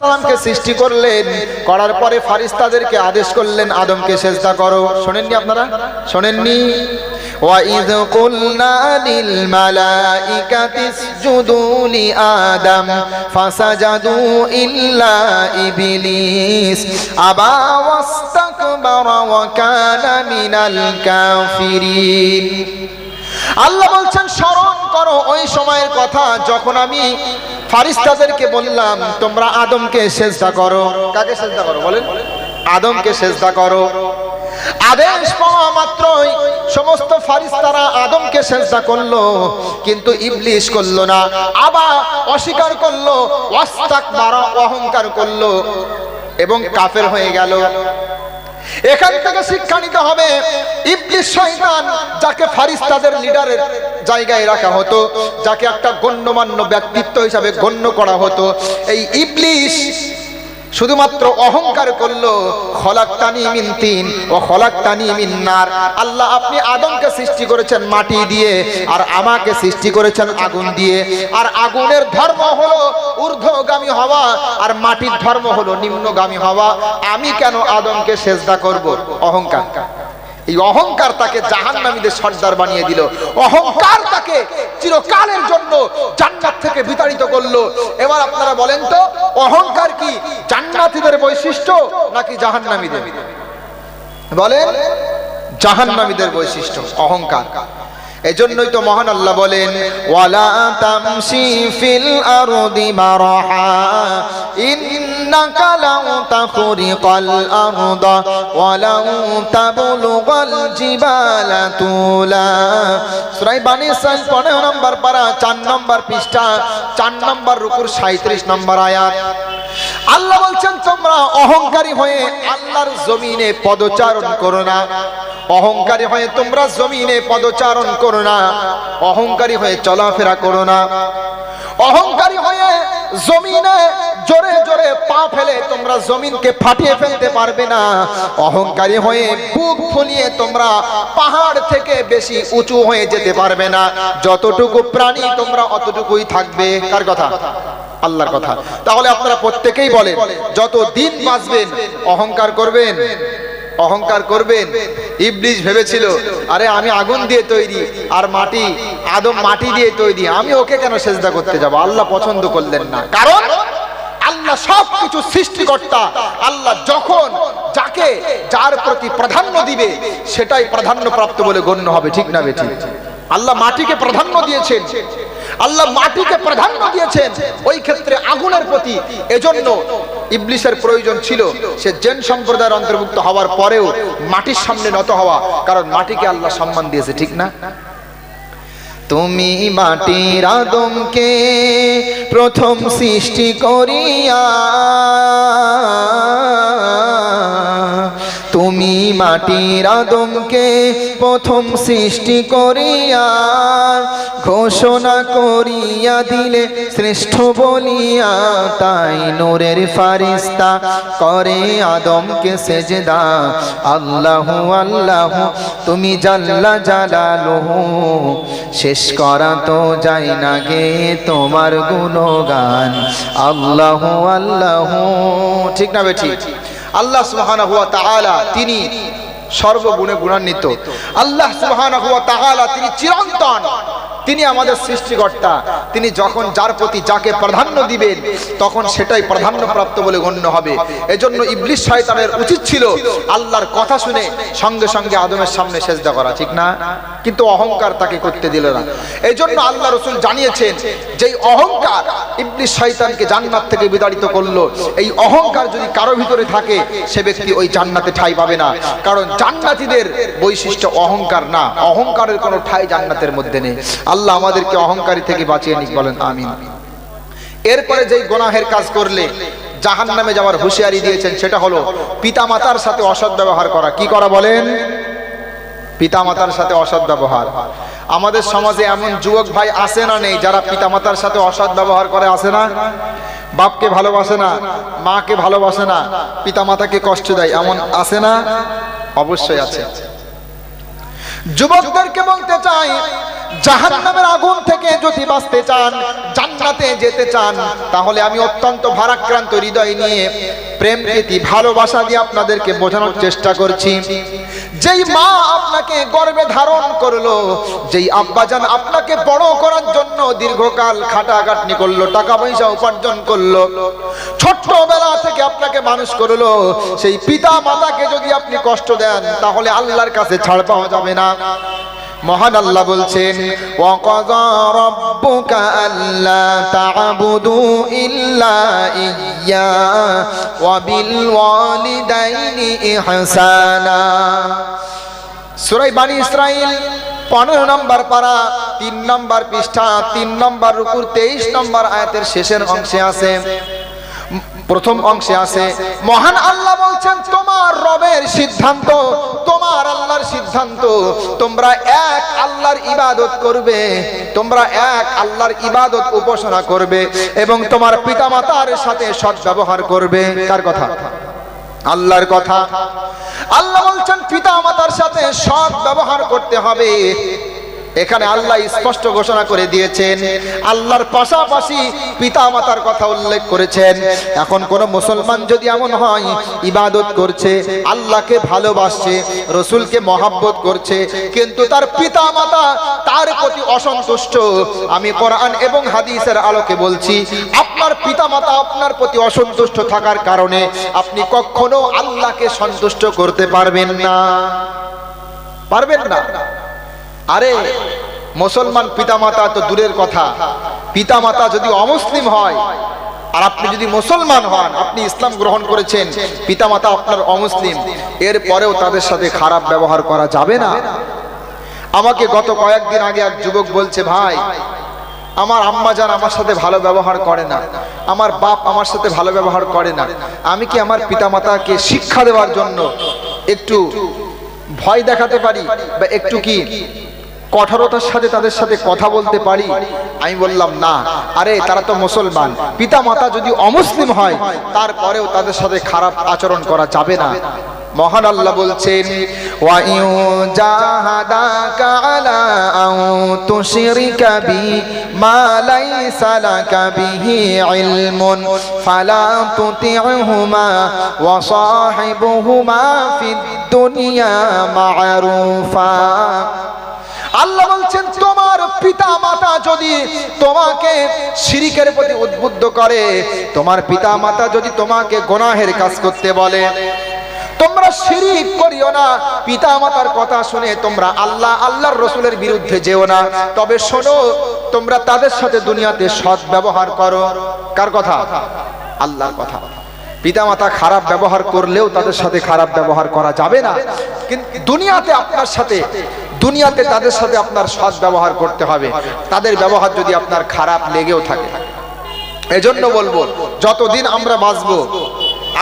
সালামকে সৃষ্টি করলেন করার পরে ফারিস্তাদেরকে আদেশ করলেন আদমকে সেজদা করো শোনেননি আপনারা শোনেননি وَإِذْ قُلْنَا لِلْمَلَائِكَةِ اسْجُدُوا لِآدَمَ فَسَجَدُوا إِلَّا إِبْلِيسَ أَبَى وَاسْتَكْبَرَ وَكَانَ مِنَ الْكَافِرِينَ আল্লাহ বলছেন স্মরণ করো ওই সময়ের কথা যখন আমি ফারিস্তাদেরকে বললাম, তোমরা আদমকে সেজদা করো। কাকে সেজদা করো বলেন? আদমকে সেজদা করো। আদেশ পাওয়া মাত্রই সমস্ত ফারিস্তারা আদমকে সেজদা করল, কিন্তু ইবলিশ করল না, আবার অস্বীকার করল ওয়াস্তাক মারা অহংকার করল এবং কাফের হয়ে গেল। এখান থেকে শিক্ষা নিতে হবে ইবলিস শয়তান যাকে ফারিস্তাদের লিডারের জায়গায় রাখা হতো, যাকে একটা গণ্যমান্য ব্যক্তিত্ব হিসাবে গণ্য করা হতো। এই ইবলিস শুধুমাত্র অহংকার করল, খলাক্তানি মিন তিন ও মিন নার। আল্লাহ, আপনি আদমকে সৃষ্টি করেছেন মাটি দিয়ে, আর আমাকে সৃষ্টি করেছেন আগুন দিয়ে। আর আগুনের ধর্ম হলো ঊর্ধ্বগামী হওয়া, আর মাটির ধর্ম হলো নিম্নগামী হওয়া। আমি কেন আদমকে সেজদা করব? অহংকার। এই অহংকার তাকে জাহান্নামীদের সর্দার বানিয়ে দিল। অহংকার তাকে চিরকালের জন্য জান্নাত থেকে বিতাড়িত করল। এবার আপনারা বলেন তো, অহংকার কি জান্নাতীদের বৈশিষ্ট্য নাকি জাহান্নামীদের? বলেন, জাহান্নামীদের বৈশিষ্ট্য, অহংকার। এজন্যই তো মহান আল্লাহ বলেন, ওয়ালা ফিল জিবালা বানি ইসরাইল 15 নম্বর পারা 4 নম্বর পৃষ্ঠা 4 নম্বর রুকুর 37 নম্বর আয়াত। আল্লাহ বলছেন, তোমরা অহংকারী হয়ে আল্লাহর জমিনে পদচারণ করো না। অহংকারী হয়ে তোমরা জমিনে পদচারণ করো না। অহংকারী হয়ে চলাফেরা করো না। অহংকারী জমিনে জোরে জোরে পা ফেলে তোমরা জমিনকে ফাটিয়ে ফেলতে পারবে না। অহংকারী হয়ে বুক ফুলিয়ে তোমরা পাহাড় থেকে বেশি উঁচু হয়ে যেতে পারবে না। যতটুকু প্রাণী তোমরা অতটুকুই থাকবে। কার কথা? আল্লাহর কথা। তাহলে আপনারা প্রত্যেকেই বলেন, যত দিন বাঁচবেন, অহংকার করবেন অহংকার করবেন। ইবলিশ ভেবেছিল, আরে আমি আগুন দিয়ে তৈরি, আর মাটি আদম মাটি দিয়ে তৈরি। আমি ওকে কেন সেজদা করতে যাব? আল্লাহ পছন্দ করলেন না। কারণ আল্লাহ সব কিছু সৃষ্টিকর্তা। আল্লাহ যখন যাকে যার প্রতি প্রাধান্য দিবে সেটাই প্রাধান্য প্রাপ্ত বলে গণ্য হবে। ঠিক না বেঠি? আল্লাহ মাটিকে প্রাধান্য দিয়েছেন। আল্লাহ মাটিকে প্রাধান্য দিয়েছেন। ওই ক্ষেত্রে আগুনের প্রতি। এজন্য ইবলিশের প্রয়োজন ছিল। সে জেন সম্প্রদায়ের অন্তর্ভুক্ত হওয়ার পরেও মাটির সামনে নত হওয়া। কারণ মাটিকে আল্লাহ সম্মান দিয়েছে। ঠিক না? তুমি মাটির আদমকে প্রথম সৃষ্টি করিয়া, তুমি মাটির আদমকে প্রথম সৃষ্টি করিয়া ঘোষণা করিয়া দিলে শ্রেষ্ঠ বলিয়া, তাই নূরের ফারিস্তা করে আদমকে সেজদা। আল্লাহ আল্লাহ, তুমি জাল্লা জালালহু, শেষ করা তো যায় না গে তোমার গুণগান। আল্লাহ আল্লাহ। ঠিক না বেঠি? আল্লাহ সুহানা হুয়া তাআলা তিনি সর্বগুণে গুণান্বিত। আল্লাহ সুহানা হুয়া তাআলা তিনি চিরন্তন। তিনি আমাদের সৃষ্টিকর্তা। তিনি যখন যার প্রতি যাকে প্রাধান্য দিবেন, তখন সেটাই প্রাধান্য প্রাপ্ত বলে গণ্য হবে। এজন্য ইবলিশ শয়তানের উচিত ছিল আল্লাহর কথা শুনে সঙ্গে সঙ্গে আদমের সামনে সেজদা করা, ঠিক না? কিন্তু অহংকার তাকে করতে দিল না। এই জন্য আল্লাহ রসুল জানিয়েছেন যে অহংকার ইবলিশ শয়তানকে জান্নাত থেকে বিতাড়িত করল। এই অহংকার যদি কারও ভিতরে থাকে, সে ব্যক্তি ওই জান্নাতে ঠাই পাবে না। কারণ জান্নাতীদের বৈশিষ্ট্য অহংকার না। অহংকারের কোনো ঠাই জান্নাতের মধ্যে নেই। আল্লাহ আমাদেরকে অহংকারী থেকে বাঁচিয়ে নিক বলেন, আমিন। এরপরে যেই গোনাহের কাজ করলে জাহান নামে যাওয়ার হুঁশিয়ারি দিয়েছেন, সেটা হলো পিতামাতার সাথে অসৎ ব্যবহার করা। কি করা বলেন? পিতামাতার সাথে অসৎ ব্যবহার। আমাদের সমাজে এমন যুবক ভাই আসে না নেই যারা পিতামাতার সাথে অসৎ ব্যবহার করে আসে না? বাপকে ভালোবাসে না, মাকে ভালোবাসে না, পিতামাতাকে কষ্ট দেয়, এমন আসে না? অবশ্যই আছে। যুবকদেরকে বলতে চাই, জাহান্নামের আগুন থেকে যদি বাঁচতে চান, জান্নাতে যেতে চান, তাহলে আমি অত্যন্ত ভারাক্রান্ত হৃদয় নিয়ে প্রেম, প্রীতি, ভালোবাসা দিয়ে আপনাদেরকে বোঝানোর চেষ্টা করছি। যেই মা আপনাকে গর্বে ধারণ করল, যেই আব্বাজান আপনাকে বড় করার জন্য দীর্ঘকাল খাটাখাটনি করল, টাকা পয়সা উপার্জন করল ছোট্টবেলা থেকে আপনাকে মানুষ করল। সেই পিতা মাতাকে যদি আপনি কষ্ট দেন, তাহলে আল্লাহর কাছে ছাড় পাওয়া যাবে না। মহান আল্লাহ বলছেন নম্বর পারা, তিন নম্বর পৃষ্ঠা, তিন নম্বর রুকুর তেইশ নম্বর আয়াতের শেষের অংশে আছে। প্রথম অংশে আছে, মহান আল্লাহ বলছেন, তোমার রবের সিদ্ধান্ত, তোমার আল্লাহর সিদ্ধান্ত। তোমরা এক আল্লাহর ইবাদত করবে, তোমরা এক আল্লাহর ইবাদত উপাসনা করবে এবং তোমার পিতামাতার সাথে সৎ ব্যবহার করবে। কার কথা? আল্লাহর কথা। আল্লাহ বলছেন পিতা মাতার সাথে সৎ ব্যবহার করতে হবে। এখানে আল্লাহ স্পষ্ট ঘোষণা করে দিয়েছেন, আল্লাহর পাশাপাশি পিতা মাতার কথা উল্লেখ করেছেন। এখন কোন মুসলমান যদি এমন হয়, ইবাদত করছে, আল্লাহকে ভালোবাসছে, রসুলকে মহাব্বত করছে, কিন্তু তার পিতা মাতা তার প্রতি অসন্তুষ্ট, আমি কোরআন এবং হাদিসের আলোকে বলছি, আপনার পিতা মাতা আপনার প্রতি অসন্তুষ্ট থাকার কারণে আপনি কখনো আল্লাহকে সন্তুষ্ট করতে পারবেন না। পারবেন না। আরে, মুসলমান পিতামাতা তো দূরের কথা। পিতামাতা যদি অমুসলিম হয়, আর আপনি যদি মুসলমান হন, আপনি ইসলাম গ্রহণ করেছেন, পিতামাতা আপনার অমুসলিম, এর পরেও তাদের সাথে খারাপ ব্যবহার করা যাবে না। আমাকে গত কয়েকদিন আগে এক যুবক বলছে, ভাই, আমার আম্মা যান আমার সাথে ভালো ব্যবহার করে না। আমার বাপ আমার সাথে ভালো ব্যবহার করে না। আমি কি আমার পিতামাতাকে শিক্ষা দেওয়ার জন্য একটু ভয় দেখাতে পারি বা একটু কি কঠোরতার সাথে তাদের সাথে কথা বলতে পারি? আমি বললাম, না। আরে, তারা তো মুসলমান। পিতা মাতা যদি অমুসলিম হয়, তারপরেও তাদের সাথে খারাপ আচরণ করা যাবে না। মহান আল্লাহ বলছেন দুনিয়া মা'রুফা। আল্লাহ বলছেন, তোমার পিতা মাতা যদি তোমাকে শিরিকের প্রতি উদ্বুদ্ধ করে, তোমার পিতা মাতা যদি তোমাকে গোনাহের কাজ করতে বলে, তোমরা শিরিক করিও না। পিতা মাতার কথা শুনে তোমরা আল্লাহ, আল্লাহর রসুলের বিরুদ্ধে যেও না। তবে শোনো, তোমরা তাদের সাথে দুনিয়াতে সৎ ব্যবহার করো। কার কথা? আল্লাহর কথা। পিতামাতা খারাপ ব্যবহার করলেও তাদের সাথে খারাপ ব্যবহার করা যাবে না। কিন্তু দুনিয়াতে আপনার সাথে দুনিয়াতে তাদের সাথে আপনার সৎ ব্যবহার করতে হবে। তাদের ব্যবহার যদি আপনার খারাপ লেগেও থাকে। এজন্য বলব, যতদিন আমরা বাঁচবো,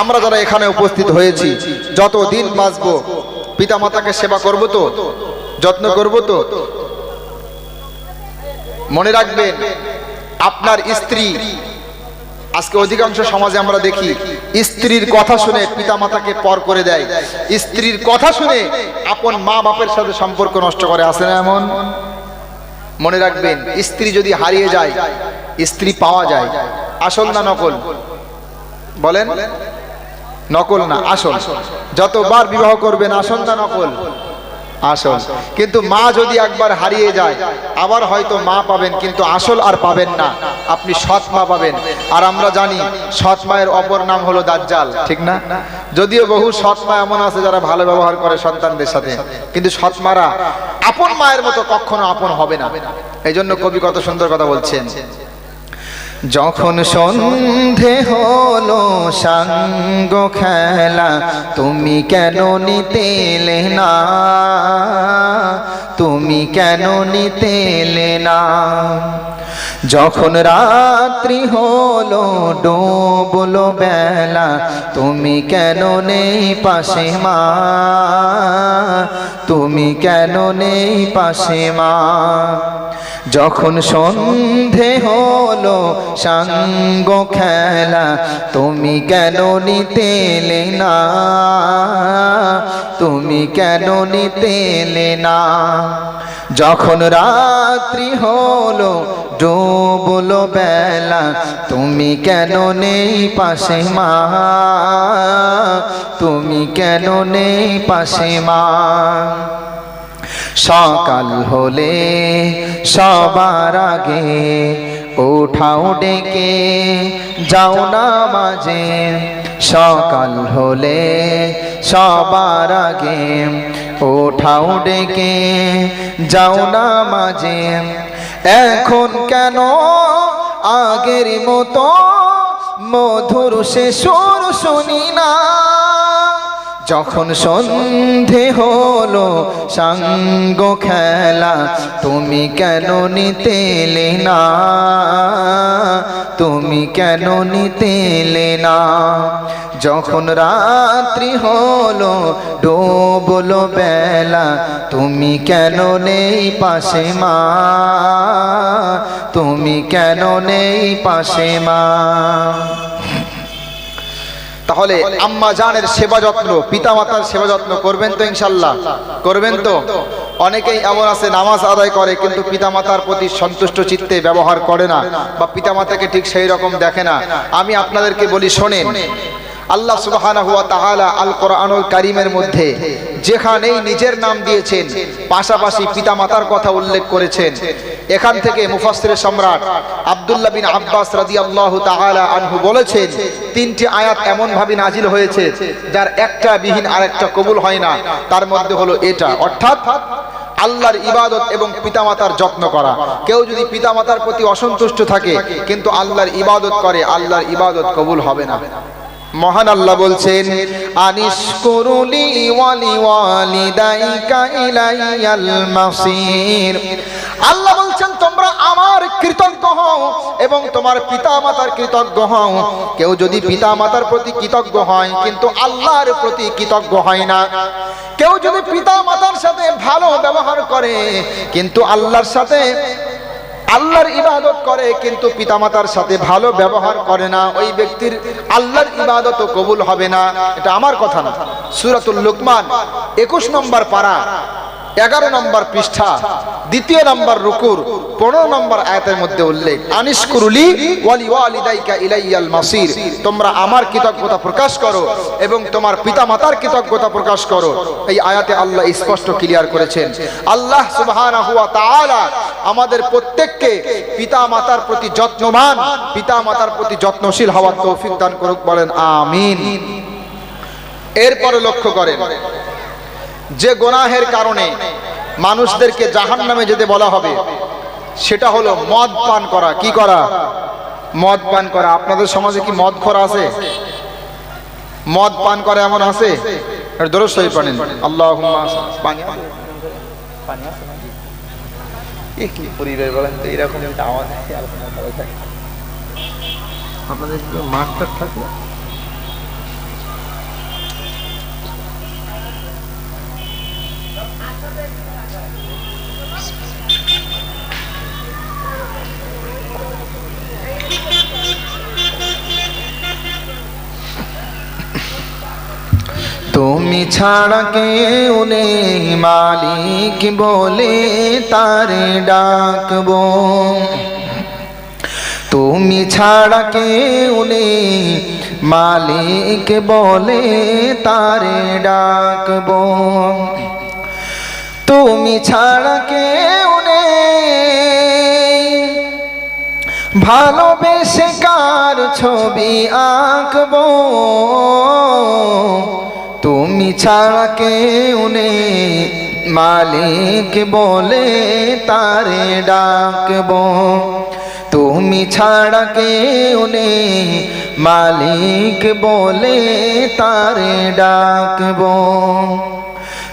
আমরা যারা এখানে উপস্থিত হয়েছি, যতদিন বাঁচবো পিতা মাতাকে সেবা করব তো, যত্ন করব তো, মনে রাখবেন, আপনার স্ত্রী আজকে অধিকাংশ সমাজে আমরা দেখি, স্ত্রীর কথা শুনে পিতা মাতাকে পর করে দেয়। স্ত্রীর কথা শুনে আপন মা বাপের সাথে সম্পর্ক নষ্ট করে আসে না এমন? মনে রাখবেন, স্ত্রী যদি হারিয়ে যায়, স্ত্রী পাওয়া যায়। আসল না নকল? বলেন? নকল না, আসল। যতবার বিবাহ করবেন, আসল না নকল? আসল কিন্তু মা যদি একবার হারিয়ে যায়, আবার হয়তো মা পাবেন, কিন্তু আসল আর পাবেন না। আপনি সৎ মা পাবেন। আর আমরা জানি, সৎ মায়ের অপর নাম হলো দাজ্জাল, ঠিক না? যদিও বহু সৎ মা এমন আছে যারা ভালো ব্যবহার করে সন্তানদের সাথে। কিন্তু সৎ মারা আপন মায়ের মতো কখনো আপন হবে না। এই জন্য কবি কত সুন্দর কথা বলছেন। যখন সন্ধে হলো সাঙ্গ খেলা, তুমি কেন নিতেলে না? তুমি কেন নিতেলে না? যখন রাত্রি হলো ডোবলো বেলা, তুমি কেন নেই পাশে মা? তুমি কেন নেই পাশে মা? যখন সন্ধে হলো, সাঙ্গ খেলা, তুমি কেন নিতেলে না? তুমি কেন নিতেলে না? যখন রাত্রি হলো, ডুবলো বেলা, তুমি কেন নেই পাশে মা? তুমি কেন নেই পাশে মা? সকাল হলে সবার আগে উঠাও ডেকে, যাও না মাঝে সকাল হলে সবার আগে ওঠাও ডেকে, যাও না মাঝে এখন কেন আগের মতো মধুর সে সুর শুনি না? যখন সন্ধে হলো, সাঙ্গ খেলা, তুমি কেন নিতেলে না? তুমি কেন নিতেলে না? যখন রাত্রি হলো, ডোবলো বেলা, তুমি কেন নেই পাশে মা? তুমি কেন নেই পাশে মা? তাহলে আম্মা জানের সেবা যত্ন পিতা মাতার সেবা যত্ন করবেন তো ইনশাল্লাহ করবেন তো? অনেকেই এমন আছে, নামাজ আদায় করে, কিন্তু পিতা মাতার প্রতি সন্তুষ্ট চিত্তে ব্যবহার করে না বা পিতা মাতাকে ঠিক সেই রকম দেখে না। আমি আপনাদেরকে বলি, শোনেন আল্লাহ সুবহানাহু ওয়া তাআলা আল কোরআনুল কারিমের মধ্যে যেখানেই নিজের নাম দিয়েছেন, পাশাপাশি পিতামাতার কথা উল্লেখ করেছেন। এখান থেকে মুফাসসির সম্রাট আব্দুল্লাহ বিন আব্বাস রাদিয়াল্লাহু তাআলা আনহু বলেছেন, তিনটি আয়াত এমন ভাবে নাজিল হয়েছে, যার একটা বিহীন আরেকটা কবুল হয় না। তার মধ্যে হলো এটা, অর্থাৎ আল্লাহর ইবাদত এবং পিতামাতার যত্ন করা। কেউ যদি পিতামাতার প্রতি অসন্তুষ্ট থাকে, কিন্তু আল্লাহর ইবাদত করে, আল্লাহর ইবাদত কবুল হবে না। মহান আল্লাহ বলছেন আনিস করুলি ওয়ালি ওয়ালিদাইকা ইলাইয়াল মাসির। আল্লাহ বলছেন, তোমরা আমার কৃতজ্ঞ হও এবং তোমার পিতা মাতার কৃতজ্ঞ হও। কেউ যদি পিতা মাতার প্রতি কৃতজ্ঞ হয়, কিন্তু আল্লাহর প্রতি কৃতজ্ঞ হয় না। কেউ যদি পিতা মাতার সাথে ভালো ব্যবহার করে, কিন্তু আল্লাহর সাথে আল্লাহর ইবাদত করে, কিন্তু পিতামাতার সাথে ভালো ব্যবহার করে না। ওই ব্যক্তির আল্লাহর ইবাদত কবুল হবে না। এটা আমার কথা না। সুরাতুল লুকমান, একুশ নম্বর পারা। এগারো নম্বর পৃষ্ঠা, দ্বিতীয় নম্বর রুকুর, পনেরো নম্বর আয়াতের মধ্যে উল্লেখ আনিস কুরুলি ওয়ালি ওয়ালিদাইকা ইলাইয়াল মাসির তোমরা আমার কৃতজ্ঞতা প্রকাশ করো এবং তোমার পিতামাতার কৃতজ্ঞতা প্রকাশ করো এই আয়াতে আল্লাহ স্পষ্ট ক্লিয়ার করেছেন। আল্লাহ সুবহানাহু তাআলা আমাদের প্রত্যেককে পিতা মাতার প্রতি যত্নবান পিতা মাতার প্রতি যত্নশীল হওয়ার তৌফিক দান করুক বলেন, আমিন। এরপরে লক্ষ্য করেন যে গোনাহের কারণে মানুষদেরকে জাহান নামে যেতে বলা হবে, সেটা হলো মদ পান করা। কি করা? মদ পান করা। আপনাদের সমাজে কি মদ খরা আছে? মদ পান করা এমন আছে? আল্লাহ কি পরিবেশ বলেন তো। আপনাদের কি মাঠ টাঠ থাকল? তুমি ছাড়া কেউ নেই, মালিক বলে তারে ডাকবো। তুমি ছাড়া কেউ নেই, মালিক বলে তারে ডাকবো। তুমি ছাড়া কেউ নেই। ভালোবেসে কার ছবি আঁকবো? তুমি ছাড়া কেউ নেই। মালিক বলে তারে ডাকবো। তুমি ছাড়া কেউ নেই। মালিক বলে তারে ডাকবো।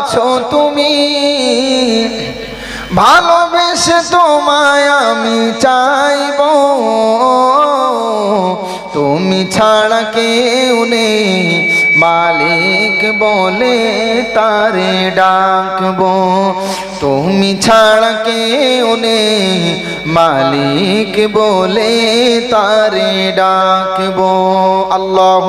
আছো তুমি। ভালোবেসে তোমায় আমি চাইব। তুমি ছাড়া কেউ নেই। মালিক বলে তারে ডাকবো। তুমি ছাড়া কেউ নেই। মালিক বলে তারে ডাকবো। আল্লাহ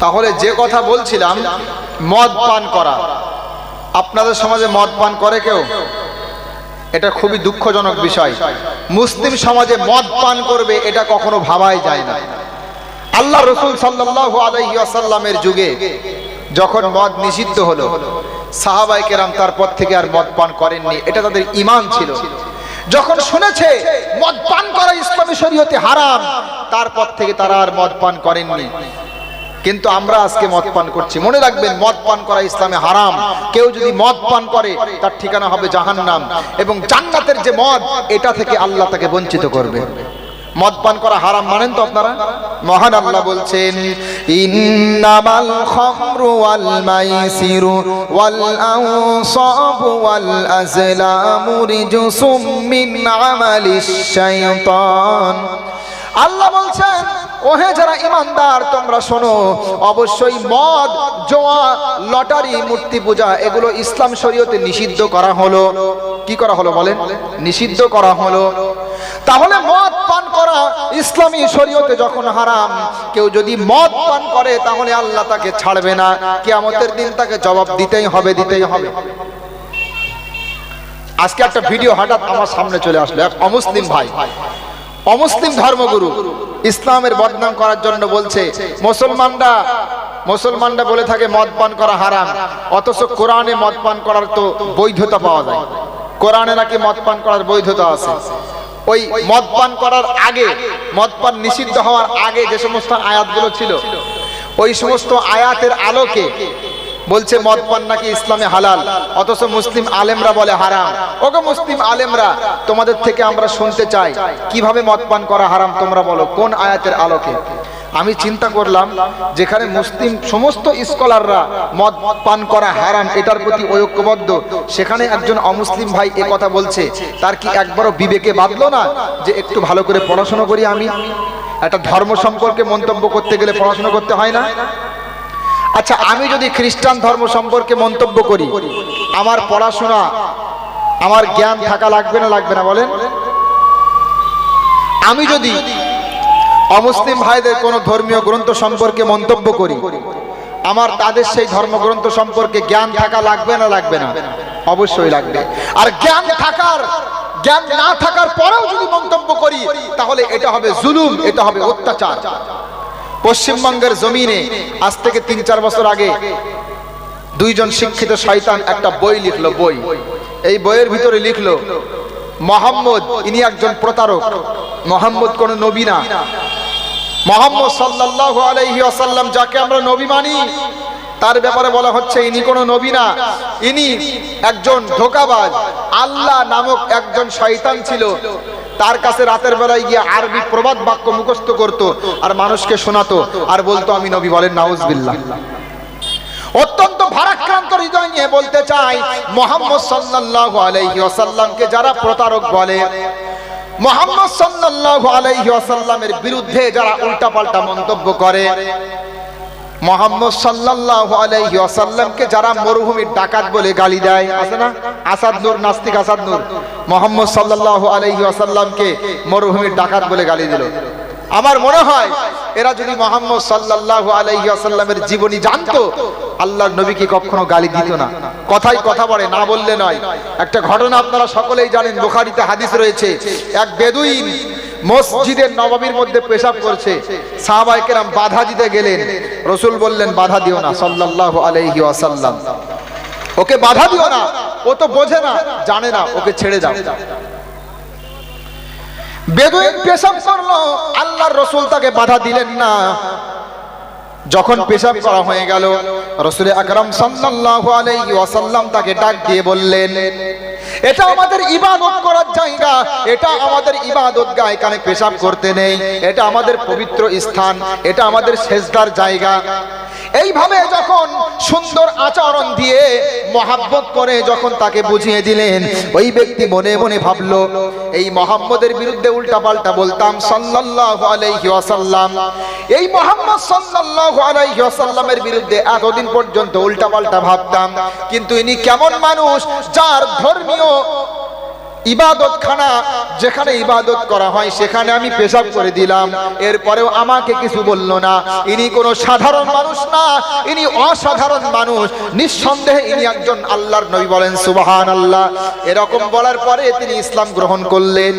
তাহলে যে কথা বলছিলাম, মদ পান করা। আপনাদের সমাজে মদ পান করে কেউ? এটা খুবই দুঃখজনক বিষয়। মুসলিম সমাজে মদ পান করবে, এটা কখনো ভাবাই যায় না। আল্লাহ রসুল সাল্লাহ আলাইসাল্লামের যুগে যখন মদ নিষিদ্ধ হলো সাহাবাই কেরাম তারপর থেকে আর মদ পান করেননি। এটা তাদের ইমান ছিল। যখন শুনেছে, মদ পান করা ইসলামী শরীয়তে হারাম তারপর থেকে তারা আর মদ পান করেননি। কিন্তু আমরা আজকে মদ পান করছি। মনে রাখবেন, মদ পান করা ইসলামে হারাম। কেউ যদি মদ পান করে, তার ঠিকানা হবে জাহান্নাম। এবং জান্নাতের যে মদ, এটা থেকে আল্লাহ তাকে বঞ্চিত করবে। মদ পান করা হারাম মানেন তো আপনারা? মহান আল্লাহ বলছেন, ইন্নামাল খামরু ওয়াল মাইসিরু ওয়াল আনসাবু ওয়াল আজলামু রিজসুম মিন আমালিশ শাইতান। আল্লাহ বলছেন ওহে যারা ইমানদার, তোমরা শোনো, অবশ্যই মদ, জোয়া, লটারি, মূর্তি পূজা, এগুলো ইসলাম শরীয়তে নিষিদ্ধ করা হলো। কি করা হলো বলেন? নিষিদ্ধ করা হলো। তাহলে মদ পান করা ইসলামী শরীয়তে যখন হারাম, কেউ যদি মদ পান করে, তাহলে আল্লাহ তাকে ছাড়বে না। কিয়ামতের দিন তাকে জবাব দিতেই হবে দিতেই হবে। আজকে একটা ভিডিও হঠাৎ আমার সামনে চলে আসলো, এক অমুসলিম ভাই। অমুসলিম ধর্মগুরু ইসলামের বদনাম করার জন্য বলছে, মুসলমানরা মুসলমানরা বলে থাকে মদ পান করা হারাম, অথচ কোরআনে মদ পান করার তো বৈধতা পাওয়া যায়। কোরআনে নাকি মদ পান করার বৈধতা আছে। ওই মদ পান করার আগে মদ পান নিষিদ্ধ হওয়ার আগে যে সমস্ত আয়াতগুলো ছিল, ওই সমস্ত আয়াতের আলোকে বলছে মদ পান নাকি ইসলামে হালাল? অথচ মুসলিম আলেমরা বলে হারাম। ওকে মুসলিম আলেমরা, তোমাদের থেকে আমরা শুনতে চাই, কীভাবে মদ পান করা হারাম তোমরা বলো, কোন আয়াতের আলোকে? আমি চিন্তা করলাম, যেখানে মুসলিম সমস্ত স্কলাররা মদ পান করা হারাম, এটার প্রতি ঐক্যবদ্ধ। সেখানে একজন অমুসলিম ভাই এ কথা বলছে, তার কি একবারও বিবেকে বাঁধলো না, যে একটু ভালো করে পড়াশোনা করি আমি? একটা ধর্ম সম্পর্কে মন্তব্য করতে গেলে পড়াশোনা করতে হয় না? আচ্ছা আমি যদি খ্রিস্টান ধর্ম সম্পর্কে মন্তব্য করি, আমার পড়াশোনা, আমার জ্ঞান থাকা লাগবে না লাগবে না, বলেন? আমি যদি অমুসলিম ভাইদের কোন ধর্মীয় গ্রন্থ সম্পর্কে মন্তব্য করি, আমার তাদের সেই ধর্মগ্রন্থ সম্পর্কে জ্ঞান থাকা লাগবে না লাগবে না? অবশ্যই লাগবে। আর জ্ঞান থাকার, জ্ঞান না থাকার পরেও যদি মন্তব্য করি, তাহলে এটা হবে জুলুম, এটা হবে অত্যাচার। পশ্চিমবঙ্গের জমিনে আজ থেকে তিন চার বছর আগে দুইজন শিক্ষিত শয়তান একটা বই লিখলো, বই। এই বইয়ের ভিতরে লিখলো, মোহাম্মদ, ইনি একজন প্রতারক। মোহাম্মদ কোন নবী না। মোহাম্মদ সাল্লাল্লাহু আলাইহি ওয়াসাল্লাম যাকে আমরা নবী মানি, তার ব্যাপারে বলা হচ্ছে ইনি কোনো নবী না। ইনি একজন ধোকাবাজ। আল্লাহ নামক একজন শয়তান ছিল। তার কাছে রাতের বেলায় গিয়ে আরবি প্রবাদ বাক্য মুখস্থ করত আর মানুষকে শোনাতো আর বলতো, আমি নবী বলেন, নাউজবিল্লাহ। অত্যন্ত ভারাক্রান্ত হৃদয় নিয়ে বলতে চাই, মোহাম্মদ সাল্লাল্লাহু আলাইহি ওয়াসাল্লামকে যারা প্রতারক বলে, মোহাম্মদ সাল্লাল্লাহু আলাইহি ওয়াসাল্লামের বিরুদ্ধে যারা উল্টাপাল্টা মন্তব্য করে মোহাম্মদ সাল্লাল্লাহু আলাইহি ওয়াসাল্লামকে যারা মরুভূমির ডাকাত বলে গালি দেয়, আছে না? আসাদ নূর, নাস্তিক আসাদ নূর। মোহাম্মদ সাল্লাল্লাহু আলাইহি ওয়াসাল্লামকে মরুভূমির ডাকাত বলে গালি দিল। আমার মনে হয়, এরা যদি মোহাম্মদ সাল্লাল্লাহু আলাইহি ওয়াসাল্লামের জীবনী জানতো, আল্লাহর নবীকে কখনো গালি দিত না? কথাই কথা বলে, না বললে নয়। একটা ঘটনা আপনারা সকলেই জানেন, বুখারীতে হাদিস রয়েছে, এক বেদুইন মসজিদের নবাবির মধ্যে পেশাব করছে। সাহাবায়ে কেরাম বাধা দিতে গেলেন। রসুল বললেন, বাধা দিও না, সাল্লাল্লাহু আলাইহি ওয়াসাল্লাম। ওকে বাধা দিও না, ও তো বোঝে না, জানে না, ওকে ছেড়ে দাও। বেদুইন পেশাব করল, আল্লাহর রসুল তাকে বাধা দিলেন না। যখন পেশাব করা হয়ে গেল, রসুল আকরাম সাল্লাল্লাহু আলাইহি ওয়াসাল্লাম তাকে ডাক দিয়ে বললেন এটা আমাদের ইবাদত করার জায়গা। এটা আমাদের ইবাদত গা এখানে পেশাব করতে নেই। এটা আমাদের পবিত্র স্থান। এটা আমাদের শেষদার জায়গা। এইভাবে যখন সুন্দর আচরণ দিয়ে মহাব্বত করে, যখন তাকে বুঝিয়ে দিলেন, ওই ব্যক্তি মনে মনে ভাবলো, এই মোহাম্মদের বিরুদ্ধে উল্টা পাল্টা বলতাম, সাল্লাল্লাহু আলাইহি ওয়াসাল্লাম। এই মোহাম্মদ সাল্লাল্লাহু আলাইহি ওয়াসাল্লামের বিরুদ্ধে এতদিন পর্যন্ত উল্টা পাল্টা ভাবতাম, কিন্তু ইনি কেমন মানুষ, যার ধর্মীয় ইবাদত খানা যেখানে ইবাদত করা হয়, সেখানে আমি পেশাব করে দিলাম। এরপরেও আমাকে কিছু বলল না। ইনি কোনো সাধারণ মানুষ না, ইনি অসাধারণ মানুষ। নিঃসন্দেহে ইনি একজন আল্লাহর নবী বলেন সুবাহান আল্লাহ এরকম বলার পরে তিনি ইসলাম গ্রহণ করলেন।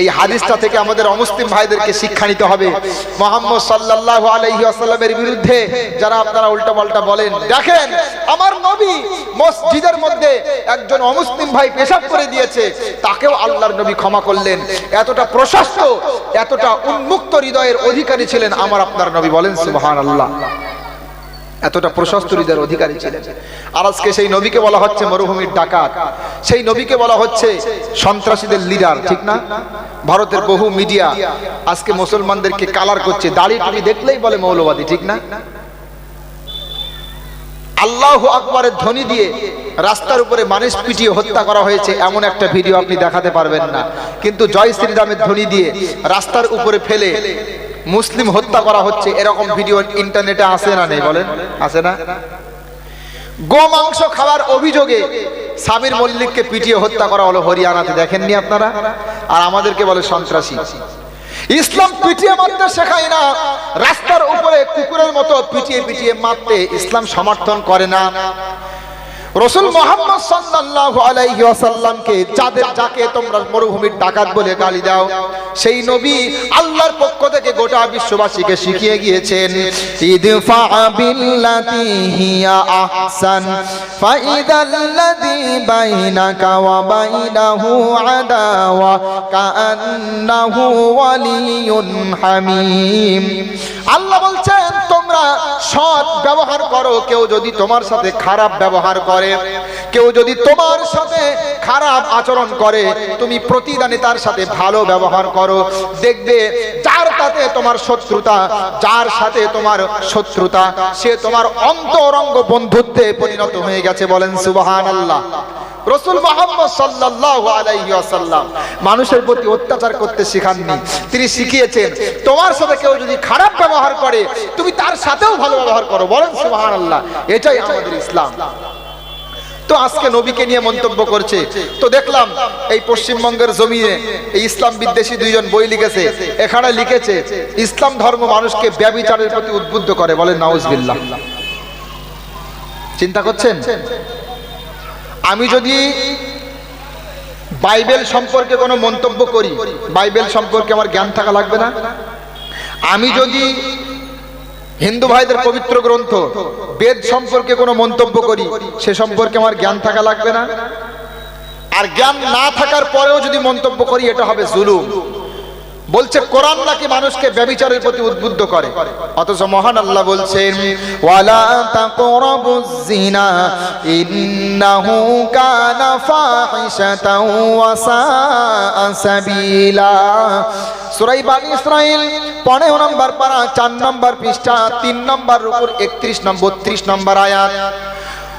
এই হাদিসটা থেকে আমাদের অমুসলিম ভাইদেরকে শিক্ষা নিতে হবে। মোহাম্মদ সাল্লাল্লাহু আলাইহি ওয়াসাল্লামের বিরুদ্ধে যারা আপনারা উল্টা পাল্টা বলেন, দেখেন, আমার নবী মসজিদের মধ্যে একজন অমুসলিম ভাই পেশাব করে দিয়েছে, তাকেও আল্লাহর নবী ক্ষমা করলেন। এতটা প্রশস্ত, এতটা উন্মুক্ত হৃদয়ের অধিকারী ছিলেন আমার আপনার নবী বলেন, সুবহানাল্লাহ। এতটা প্রশস্ত হৃদয়ের অধিকারী ছিলেন। আর আজকে সেই নবীকে বলা হচ্ছে মরুভূমির ডাকাত। সেই নবীকে বলা হচ্ছে সন্ত্রাসীদের লিডার ঠিক না? ভারতের বহু মিডিয়া আজকে মুসলমানদেরকে কালার করছে। দাড়ি টুপি দেখলেই বলে মৌলবাদী, ঠিক না? আল্লাহ আকবরের ধ্বনি দিয়ে রাস্তার উপরে মানুষ পিটিয়ে হত্যা করা হয়েছে এমন একটা ভিডিও আপনি দেখাতে পারবেন না। কিন্তু জয় শ্রীরামের ধ্বনি দিয়ে রাস্তার উপরে ফেলে মুসলিম হত্যা করা হচ্ছে, এরকম ভিডিও ইন্টারনেটে আসে না নেই, বলেন? আসে না? গোমাংস খাওয়ার অভিযোগে সাবির মল্লিককে পিটিয়ে হত্যা করা হলো হরিয়ানাতে, দেখেননি আপনারা? আর আমাদেরকে বলে সন্ত্রাসী। ইসলাম পিটিয়ে মারতে শেখায় না, রাস্তার উপরে কুকুরের মতো পিটিয়ে পিটিয়ে মারতে ইসলাম সমর্থন করে না। রসুল মোহাম্মদ সাল্লাল্লাহু আলাইহি ওয়াসাল্লামকে যাদের যাকে তোমরা মরুভূমির ডাকাত বলে গালি দাও সেই নবী আল্লাহর পক্ষ থেকে গোটা বিশ্ববাসীকে শিখিয়ে গিয়েছেন ইদফা বিল্লাতি হিয়া আহসান ফাইদাল্লাযী বাইনাকা ওয়া বাইনাহু আদাওয়া কাআন্নাহু ওয়ালিয়ুন হামীম। আল্লাহ বলছেন তোমরা সৎ ব্যবহার করো কেউ যদি তোমার সাথে খারাপ ব্যবহার করে কেউ যদি তোমার সাথে খারাপ আচরণ করে, তুমি প্রতিদানে তার সাথে ভালো ব্যবহার করো। দেখবে যার তাতে তোমার শত্রুতা, যার সাথে তোমার শত্রুতা, সে তোমার অন্তরঙ্গ বন্ধুত্বে পরিণত হয়ে গেছে বলেন সুবহান আল্লাহ রসুল মানুষের প্রতি অত্যাচার করতে শেখাননি। তিনি শিখিয়েছেন, তোমার সাথে কেউ যদি খারাপ ব্যবহার করে, তুমি তার সাথেও ভালো ব্যবহার করো। বলেন সুবহানাল্লাহ, এটাই আমাদের ইসলাম। তো আজকে নবীকে নিয়ে মন্তব্য করছে। তো দেখলাম এই পশ্চিমবঙ্গের জমিনে এই ইসলাম বিদ্বেষী দুইজন বই লিখেছে। এখানে লিখেছে, ইসলাম ধর্ম মানুষকে ব্যবিচারের প্রতি উদ্বুদ্ধ করে বলেন নাউজবিল্লাহ। চিন্তা করছেন? আমি যদি বাইবেল সম্পর্কে কোনো মন্তব্য করি, বাইবেল সম্পর্কে আমার জ্ঞান থাকা লাগবে না? আমি যদি হিন্দু ভাইদের পবিত্র গ্রন্থ, বেদ সম্পর্কে কোনো মন্তব্য করি, সে সম্পর্কে আমার জ্ঞান থাকা লাগবে না? আর জ্ঞান না থাকার পরেও যদি মন্তব্য করি, এটা হবে জুলুম। বলছে, কোরআন নাকি মানুষকে ব্যবিচারের প্রতি উদ্বুদ্ধ করে। অথচ মহান আল্লাহ বলছেন, ওয়ালা তাকরাবুজ জিনা ইন্নাহু কানা ফাহিশাতাও ওয়া সাআ সাবিলা। সূরা বানি ইসরাইল 15 নম্বর পারা 4 নম্বর পৃষ্ঠা 3 নম্বর উপর 31 নম্বর 32 নম্বর আয়াত।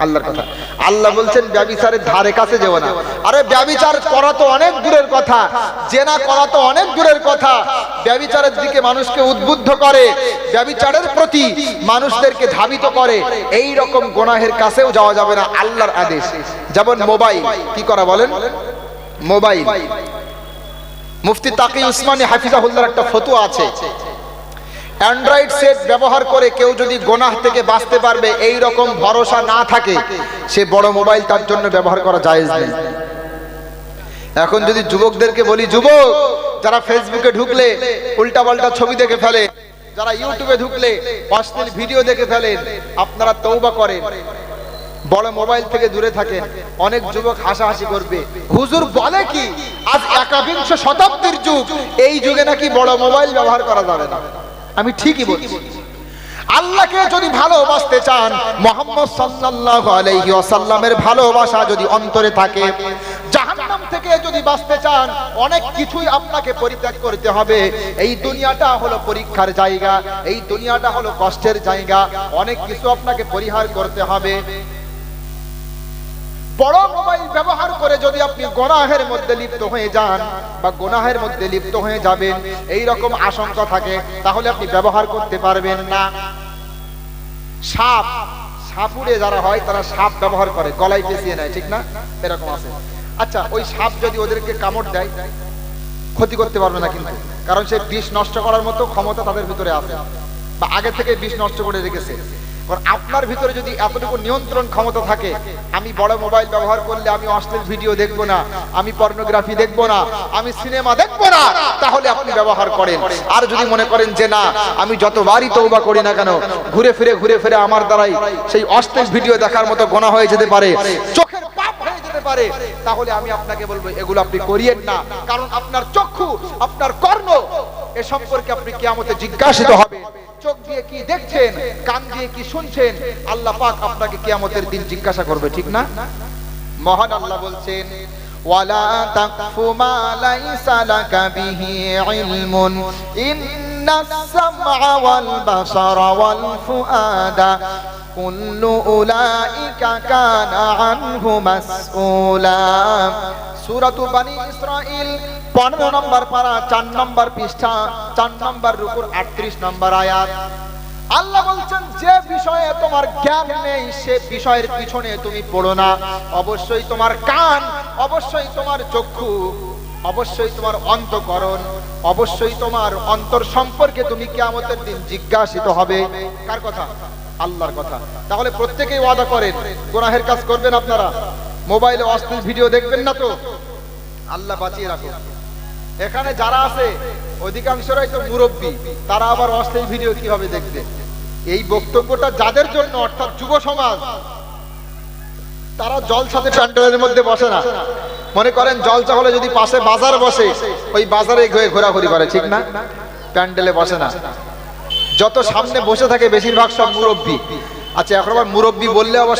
আল্লাহর কথা। আল্লাহ বলছেন, ব্যবিচারের ধারে কাছে যেও না। আরে, ব্যবিচার করা তো অনেক দূরের কথা। জেনা করা তো অনেক দূরের কথা। ব্যবিচারের দিকে মানুষকে উদ্বুদ্ধ করে। ব্যবিচারের প্রতি মানুষদেরকে ধাবিত করে। এই রকম গোনাহের কাছেও যাওয়া যাবে না, আল্লাহর আদেশ। যেমন মোবাইল, কি করা বলেন? মোবাইল। মুফতি তাকি উসমানী হাফিজাহুল্লাহর একটা ফতোয়া আছে। অ্যান্ড্রয়েড সেট ব্যবহার করে কেউ যদি গোনাহ থেকে বাঁচতে পারবে, এই রকম ভরসা না থাকে, সে বড় মোবাইল তার জন্য ব্যবহার করা জায়েজ নেই। এখন যদি যুবকদেরকে বলি, যুবক, যারা ফেসবুকে ঢুকলে উল্টা পাল্টা ছবি দেখে ফেলে, যারা ইউটিউবে ঢুকলে অশ্লীল ভিডিও দেখে ফেলেন আপনারা তৌবা করেন। বড় মোবাইল থেকে দূরে থাকেন। অনেক যুবক হাসাহাসি করবে। হুজুর বলে কি, আজ একাবিংশ শতাব্দীর যুগ, এই যুগে নাকি বড় মোবাইল ব্যবহার করা যাবে না। আমি ঠিকই বলছি। আল্লাহকে যদি ভালোবাসতে চান মোহাম্মদ সাল্লাল্লাহু আলাইহি ওয়াসাল্লামের ভালোবাসা যদি অন্তরে থাকে জাহান্নাম থেকে যদি বাঁচতে চান অনেক কিছুই আপনাকে পরিত্যাগ করতে হবে। এই দুনিয়াটা হলো পরীক্ষার জায়গা এই দুনিয়াটা হলো কষ্টের জায়গা অনেক কিছু আপনাকে পরিহার করতে হবে। বড় মোবাইল ব্যবহার করে যদি আপনি গোনাহের মধ্যে লিপ্ত হয়ে যান বা গোনাহের মধ্যে লিপ্ত হয়ে যাবেন এই রকম আশঙ্কা থাকে, তাহলে আপনি ব্যবহার করতে পারবেন না। সাপ, সাপুড়ে যারা হয়, তারা সাপ ব্যবহার করে, গলায় পেঁচিয়ে নেয়, ঠিক না? এরকম আছে। আচ্ছা ওই সাপ যদি ওদেরকে কামড় দেয়, ক্ষতি করতে পারবে না কিন্তু, কারণ সে বিষ নষ্ট করার মতো ক্ষমতা তাদের ভিতরে আছে, বা আগে থেকে বিষ নষ্ট করে রেখেছে। আপনার ভিতরে যদি এতটুকু নিয়ন্ত্রণ ক্ষমতা থাকে, আমি বড় মোবাইল ব্যবহার করলে আমি অশ্লীল ভিডিও দেখব না, আমি পর্নোগ্রাফি দেখব না, আমি সিনেমা দেখব না, তাহলে আপনি ব্যবহার করেন। আর যদি মনে করেন যে না, আমি যতবারই তৌবা করি না কেন, ঘুরে ফিরে ঘুরে ফিরে আমার দ্বারাই সেই অশ্লীল ভিডিও দেখার মতো গোনা হয়ে যেতে পারে, চোখের পাপ হয়ে যেতে পারে, তাহলে আমি আপনাকে বলব, এগুলো আপনি করিয়েন না। কারণ আপনার চক্ষু, আপনার কর্ণ, এ সম্পর্কে আপনি কিয়ামতে জিজ্ঞাসিত চোখ দিয়ে কি দেখছেন, কান দিয়ে কি শুনছেন, আল্লাহ পাক আপনাকে কিয়ামতের দিন জিজ্ঞাসা করবে, ঠিক না? মহান আল্লাহ বলছেন, ওয়ালা তাকফু মা লাইসা লাকা বিহি ইলমুন ইন্নাস ওয়াল বাসারা ওয়াল ফুআদা কুল্লু উলাইকা কানা আনহু মাসউলা সূরাতু বানি ইসরাইল 15 নম্বর পারা 4 নম্বর পৃষ্ঠা 4 নম্বর রুকুর 38 নম্বর আয়াত আল্লাহ বলছেন যে বিষয়ে তোমার জ্ঞান নেই সে বিষয়ের পিছনে তুমি পড়ো না অবশ্যই তোমার কান অবশ্যই তোমার চক্ষু অবশ্যই তোমার অন্তকরণ অবশ্যই তোমার অন্তর সম্পর্কে তুমি কিয়ামতের দিন জিজ্ঞাসিত হবে। কার কথা? আল্লাহর কথা। তাহলে প্রত্যেকেই ওয়াদা করেন, গোনাহের কাজ করবেন আপনারা। মোবাইলে অশ্লীল ভিডিও দেখবেন না তো? আল্লাহ বাঁচিয়ে রাখুন এখানে যারা আছে, অধিকাংশরাই তো মুরব্বী, তারা আবার অশ্লীল ভিডিও কীভাবে দেখবে? এই বক্তব্যটা যাদের জন্য, অর্থাৎ যুব সমাজ তারা জলসাতে প্যান্ডেলের মধ্যে বসে না। মনে করেন জলসা হলে যদি পাশে বাজার বসে, ওই বাজারে ঘুরে ঘোরাঘুরি করে, ঠিক না? প্যান্ডেলে বসে না। যত সামনে বসে থাকে বেশিরভাগ সব মুরব্বী। আচ্ছা এখন আবার মুরব্বী বললে অবশ্য